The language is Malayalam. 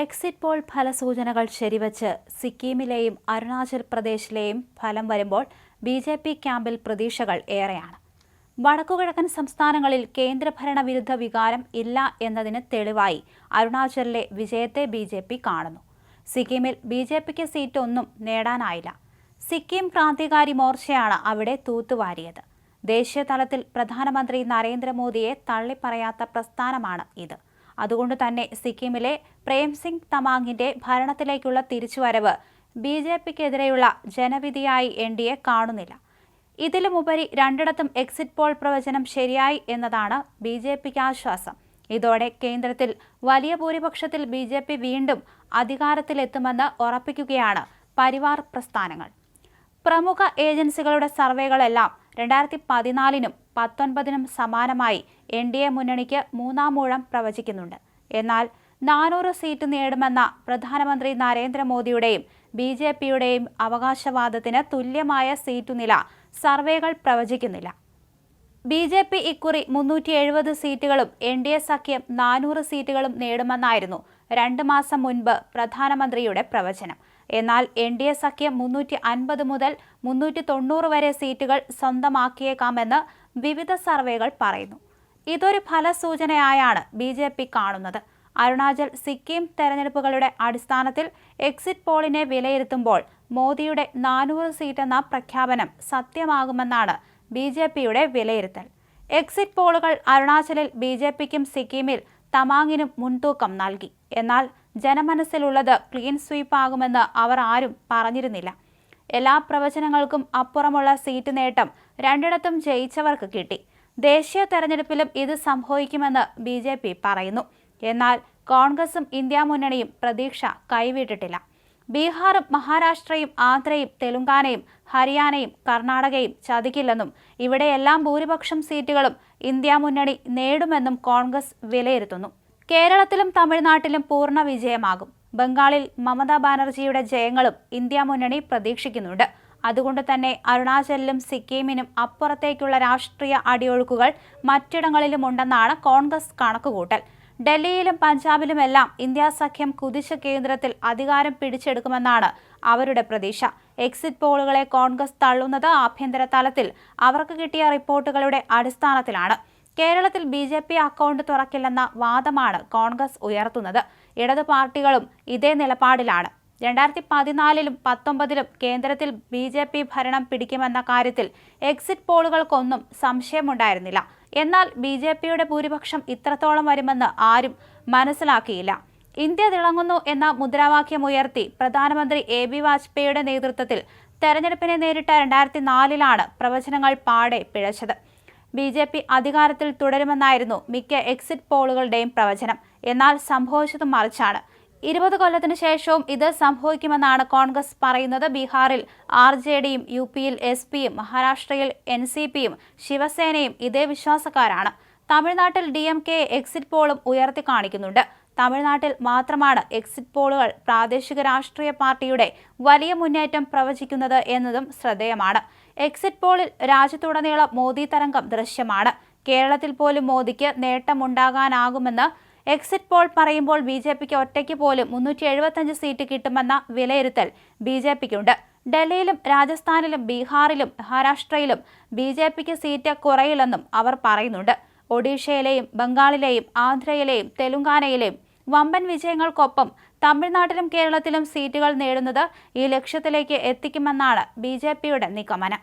എക്സിറ്റ് പോൾ ഫലസൂചനകൾ ശരിവച്ച് സിക്കിമിലെയും അരുണാചൽ പ്രദേശിലെയും ഫലം വരുമ്പോൾ ബി ജെ പി ക്യാമ്പിൽ പ്രതീക്ഷകൾ ഏറെയാണ്. വടക്കുകിഴക്കൻ സംസ്ഥാനങ്ങളിൽ കേന്ദ്രഭരണ വിരുദ്ധ വികാരം ഇല്ല എന്നതിന് തെളിവായി അരുണാചലിലെ വിജയത്തെ ബി ജെ പി കാണുന്നു. സിക്കിമിൽ ബി ജെ പിക്ക് സീറ്റൊന്നും നേടാനായില്ല. സിക്കിം ക്രാന്തികാരി മോർച്ചയാണ് അവിടെ തൂത്തുവാരിയത്. ദേശീയ തലത്തിൽ പ്രധാനമന്ത്രി നരേന്ദ്രമോദിയെ തള്ളിപ്പറയാത്ത പ്രസ്ഥാനമാണ് ഇത്. അതുകൊണ്ട് തന്നെ സിക്കിമിലെ പ്രേംസിംഗ് തമാങ്ങിന്റെ ഭരണത്തിലേക്കുള്ള തിരിച്ചുവരവ് ബി ജെ പിക്കെതിരെയുള്ള ജനവിധിയായി എൻ ഡി എ കാണുന്നില്ല. ഇതിലുമുപരി രണ്ടിടത്തും എക്സിറ്റ് പോൾ പ്രവചനം ശരിയായി എന്നതാണ് ബി ജെ പിക്ക് ആശ്വാസം ഇതോടെ കേന്ദ്രത്തിൽ വലിയ ഭൂരിപക്ഷത്തിൽ ബി ജെ പി വീണ്ടും അധികാരത്തിലെത്തുമെന്ന് ഉറപ്പിക്കുകയാണ് പരിവാർ പ്രസ്ഥാനങ്ങൾ. പ്രമുഖ ഏജൻസികളുടെ സർവേകളെല്ലാം രണ്ടായിരത്തി പതിനാലിനും പത്തൊൻപതിനും സമാനമായി എൻ ഡി എ മുന്നണിക്ക് മൂന്നാം മൂഴം പ്രവചിക്കുന്നുണ്ട്. എന്നാൽ നാനൂറ് സീറ്റ് നേടുമെന്ന പ്രധാനമന്ത്രി നരേന്ദ്രമോദിയുടെയും ബി ജെ പിയുടെയും അവകാശവാദത്തിന് തുല്യമായ സീറ്റുനില സർവേകൾ പ്രവചിക്കുന്നില്ല. ബി ജെ പി ഇക്കുറി മുന്നൂറ്റി എഴുപത് സീറ്റുകളും എൻ ഡി എ സഖ്യം നാനൂറ് സീറ്റുകളും നേടുമെന്നായിരുന്നു രണ്ട് മാസം മുൻപ് പ്രധാനമന്ത്രിയുടെ പ്രവചനം. എന്നാൽ എൻ ഡി എ സഖ്യം മുന്നൂറ്റി അൻപത് മുതൽ മുന്നൂറ്റി തൊണ്ണൂറ് വരെ സീറ്റുകൾ സ്വന്തമാക്കിയേക്കാമെന്ന് വിവിധ സർവേകൾ പറയുന്നു. ഇതൊരു ഫലസൂചനയായാണ് ബി ജെ പി കാണുന്നത്. അരുണാചൽ സിക്കിം തെരഞ്ഞെടുപ്പുകളുടെ അടിസ്ഥാനത്തിൽ എക്സിറ്റ് പോളിനെ വിലയിരുത്തുമ്പോൾ മോദിയുടെ നാനൂറ് സീറ്റെന്ന പ്രഖ്യാപനം സത്യമാകുമെന്നാണ് ബി ജെ പിയുടെ വിലയിരുത്തൽ. എക്സിറ്റ് പോളുകൾ അരുണാചലിൽ ബി ജെ പിക്കും സിക്കിമിൽ തമാങ്ങിനും മുൻതൂക്കം നൽകി. എന്നാൽ ജനമനസ്സിലുള്ളത് ക്ലീൻ സ്വീപ്പ് ആകുമെന്ന് അവർ ആരും പറഞ്ഞിരുന്നില്ല. എല്ലാ പ്രവചനങ്ങൾക്കും അപ്പുറമുള്ള സീറ്റ് നേട്ടം രണ്ടിടത്തും ജയിച്ചവർക്ക് കിട്ടി. ദേശീയ തെരഞ്ഞെടുപ്പിലും ഇത് സംഭവിക്കുമെന്ന് ബി ജെ പി പറയുന്നു. എന്നാൽ കോൺഗ്രസും ഇന്ത്യ മുന്നണിയും പ്രതീക്ഷ കൈവിട്ടിട്ടില്ല. ബീഹാറും മഹാരാഷ്ട്രയും ആന്ധ്രയും തെലുങ്കാനയും ഹരിയാനയും കർണാടകയും ചതിക്കില്ലെന്നും ഇവിടെയെല്ലാം ഭൂരിപക്ഷം സീറ്റുകളും ഇന്ത്യ മുന്നണി നേടുമെന്നും കോൺഗ്രസ് വിലയിരുത്തുന്നു. കേരളത്തിലും തമിഴ്നാട്ടിലും പൂർണ വിജയമാകും. ബംഗാളിൽ മമതാ ബാനർജിയുടെ ജയങ്ങളും ഇന്ത്യ മുന്നണി പ്രതീക്ഷിക്കുന്നുണ്ട്. അതുകൊണ്ട് തന്നെ അരുണാചലിലും സിക്കിമിനും അപ്പുറത്തേക്കുള്ള രാഷ്ട്രീയ അടിയൊഴുക്കുകൾ മറ്റിടങ്ങളിലും ഉണ്ടെന്നാണ് കോൺഗ്രസ് കണക്കുകൂട്ടൽ. ഡൽഹിയിലും പഞ്ചാബിലുമെല്ലാം ഇന്ത്യ സഖ്യം കുതിച്ച കേന്ദ്രത്തിൽ അധികാരം പിടിച്ചെടുക്കുമെന്നാണ് അവരുടെ പ്രതീക്ഷ. എക്സിറ്റ് പോളുകളെ കോൺഗ്രസ് തള്ളുന്നത് ആഭ്യന്തര തലത്തിൽ അവർക്ക് കിട്ടിയ റിപ്പോർട്ടുകളുടെ അടിസ്ഥാനത്തിലാണ്. കേരളത്തിൽ ബി ജെ പി അക്കൗണ്ട് തുറക്കില്ലെന്ന വാദമാണ് കോൺഗ്രസ് ഉയർത്തുന്നത്. ഇടതു പാർട്ടികളും ഇതേ നിലപാടിലാണ്. രണ്ടായിരത്തി പതിനാലിലും പത്തൊമ്പതിലും കേന്ദ്രത്തിൽ ബി ജെ പി ഭരണം പിടിക്കുമെന്ന കാര്യത്തിൽ എക്സിറ്റ് പോളുകൾക്കൊന്നും സംശയമുണ്ടായിരുന്നില്ല. എന്നാൽ ബി ജെ പിയുടെ ഭൂരിപക്ഷം ഇത്രത്തോളം വരുമെന്ന് ആരും മനസ്സിലാക്കിയില്ല. ഇന്ത്യ തിളങ്ങുന്നു എന്ന മുദ്രാവാക്യം ഉയർത്തി പ്രധാനമന്ത്രി എ ബി വാജ്പേയിയുടെ നേതൃത്വത്തിൽ തെരഞ്ഞെടുപ്പിനെ നേരിട്ട രണ്ടായിരത്തി നാലിലാണ് പ്രവചനങ്ങൾ പാടെ പിഴച്ചത്. ബി ജെ പി അധികാരത്തിൽ തുടരുമെന്നായിരുന്നു മിക്ക എക്സിറ്റ് പോളുകളുടെയും പ്രവചനം. എന്നാൽ സംഭവിച്ചത് മറിച്ചാണ്. ഇരുപത് കൊല്ലത്തിനു ശേഷവും ഇത് സംഭവിക്കുമെന്നാണ് കോൺഗ്രസ് പറയുന്നത് ബീഹാറിൽ. ആർ ജെ ഡിയും യു പിയിൽ എസ് പിയും മഹാരാഷ്ട്രയിൽ എൻ സി പിയും ശിവസേനയും ഇതേ വിശ്വാസക്കാരാണ്. തമിഴ്നാട്ടിൽ ഡി എം കെ എക്സിറ്റ് പോളും ഉയർത്തി കാണിക്കുന്നുണ്ട്. തമിഴ്നാട്ടിൽ മാത്രമാണ് എക്സിറ്റ് പോളുകൾ പ്രാദേശിക രാഷ്ട്രീയ പാർട്ടിയുടെ വലിയ മുന്നേറ്റം പ്രവചിക്കുന്നത് എന്നതും ശ്രദ്ധേയമാണ്. എക്സിറ്റ് പോളിൽ രാജ്യത്തുടനീളം മോദി തരംഗം ദൃശ്യമാണ്. കേരളത്തിൽ പോലും മോദിക്ക് നേട്ടമുണ്ടാകാനാകുമെന്ന് എക്സിറ്റ് പോൾ പറയുമ്പോൾ ബി ജെ പിക്ക് ഒറ്റയ്ക്ക് പോലും മുന്നൂറ്റി എഴുപത്തഞ്ച് സീറ്റ് കിട്ടുമെന്ന വിലയിരുത്തൽ ബി ജെ പിക്കുണ്ട്. ഡൽഹിയിലും രാജസ്ഥാനിലും ബീഹാറിലും മഹാരാഷ്ട്രയിലും ബി ജെ പിക്ക് സീറ്റ് കുറയില്ലെന്നും അവർ പറയുന്നുണ്ട്. ഒഡീഷയിലെയും ബംഗാളിലെയും ആന്ധ്രയിലെയും തെലുങ്കാനയിലെയും വമ്പൻ വിജയങ്ങൾക്കൊപ്പം തമിഴ്നാട്ടിലും കേരളത്തിലും സീറ്റുകൾ നേടുന്നത് ഈ ലക്ഷ്യത്തിലേക്ക് എത്തിക്കുമെന്നാണ് ബി നിഗമനം.